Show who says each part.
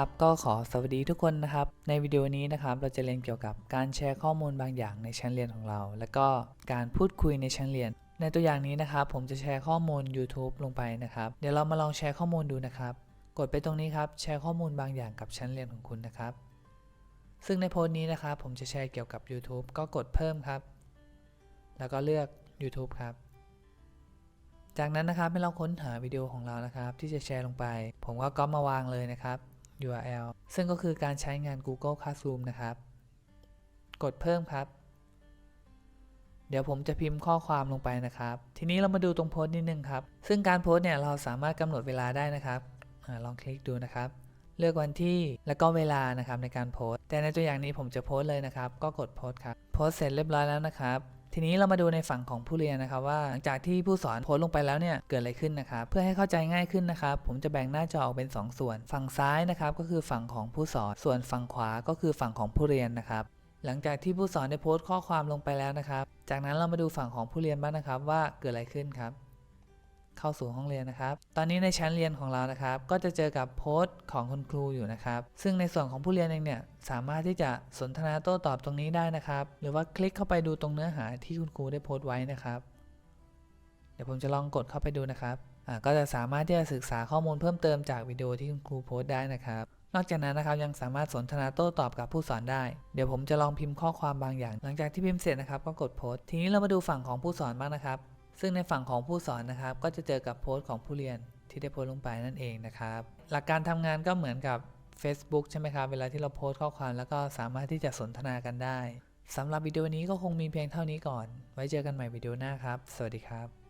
Speaker 1: ครับก็ขอสวัสดีทุกคนนะครับ ในวิดีโอนี้นะครับเราจะเรียนเกี่ยวกับการแชร์ข้อมูลบางอย่างในชั้นเรียนของเรา และก็การพูดคุยในชั้นเรียน ในตัวอย่างนี้นะครับ ผมจะแชร์ข้อมูล YouTube ลงไปนะครับ เดี๋ยวเรามาลองแชร์ข้อมูลดูนะครับ กดไปตรงนี้ครับแชร์ข้อมูลบางอย่างกับชั้นเรียนของคุณนะครับ ซึ่งในโพสต์นี้นะครับ ผมจะแชร์เกี่ยวกับ YouTube ก็กดเพิ่มครับ แล้วก็เลือก YouTube ครับจากนั้นนะครับให้เราค้นหาวิดีโอของเรานะครับ ที่จะแชร์ลงไป ผมก็ก๊อปมาวางเลยนะครับ URL ซึ่งก็คือการใช้งาน Google Classroom นะครับ กดเพิ่มครับ เดี๋ยวผมจะพิมพ์ข้อความลงไปนะครับ ทีนี้เรามาดูตรงโพสต์นิดนึงครับ ซึ่งการโพสต์เนี่ยเราสามารถกำหนดเวลาได้นะครับอลองคลิกดูนะครับ เลือกวันที่แล้วก็เวลานะครับในการโพสต์ แต่ในตัวอย่างนี้ผมจะโพสต์เลยนะครับ ก็กดโพสต์ครับ โพสต์เสร็จเรียบร้อยแล้วนะครับ ทีนี้เรามาดูในฝั่งของผู้เรียนนะครับว่าหลังจากที่ผู้สอนโพสต์ลงไปแล้วเนี่ยเกิดอะไรขึ้นนะครับเพื่อให้เข้าใจง่ายขึ้นนะครับผมจะแบ่งหน้าจอออกเป็น 2 ส่วน ฝั่งซ้ายนะครับก็คือฝั่งของผู้สอน ส่วนฝั่งขวาก็คือฝั่งของผู้เรียนนะครับหลังจากที่ผู้สอนได้โพสต์ข้อความลงไปแล้วนะครับ จากนั้นเรามาดูฝั่งของผู้เรียนบ้างนะครับว่าเกิดอะไรขึ้นครับ เข้าสู่ห้องเรียนนะครับ ตอนนี้ในชั้นเรียนของเรานะครับ ก็จะเจอกับโพสต์ของคุณครูอยู่นะครับ ซึ่งในส่วนของผู้เรียนเองเนี่ยสามารถที่จะสนทนาโต้ตอบตรงนี้ได้นะครับ หรือว่าคลิกเข้าไปดูตรงเนื้อหาที่คุณครูได้โพสต์ไว้นะครับ เดี๋ยวผมจะลองกดเข้าไปดูนะครับอ่าก็จะสามารถที่จะศึกษาข้อมูลเพิ่มเติมจากวิดีโอที่คุณครูโพสต์ได้นะครับ นอกจากนั้นนะครับยังสามารถสนทนาโต้ตอบกับผู้สอนได้ เดี๋ยวผมจะลองพิมพ์ข้อความบางอย่าง หลังจากที่พิมพ์เสร็จนะครับก็กดโพสต์ ทีนี้เรามาดูฝั่งของผู้สอนบ้างนะครับ ซึ่งในฝั่งของผู้สอนนะครับ ก็จะเจอกับโพสต์ของผู้เรียนที่ได้โพสต์ลงไปนั่นเองนะครับ หลักการทำงานก็เหมือนกับ Facebook ใช่ไหมครับ เวลาที่เราโพสต์ข้อความแล้วก็สามารถที่จะสนทนากันได้สำหรับวิดีโอนี้ก็คงมีเพียงเท่านี้ก่อน ไว้เจอกันใหม่วิดีโอหน้าครับ สวัสดีครับ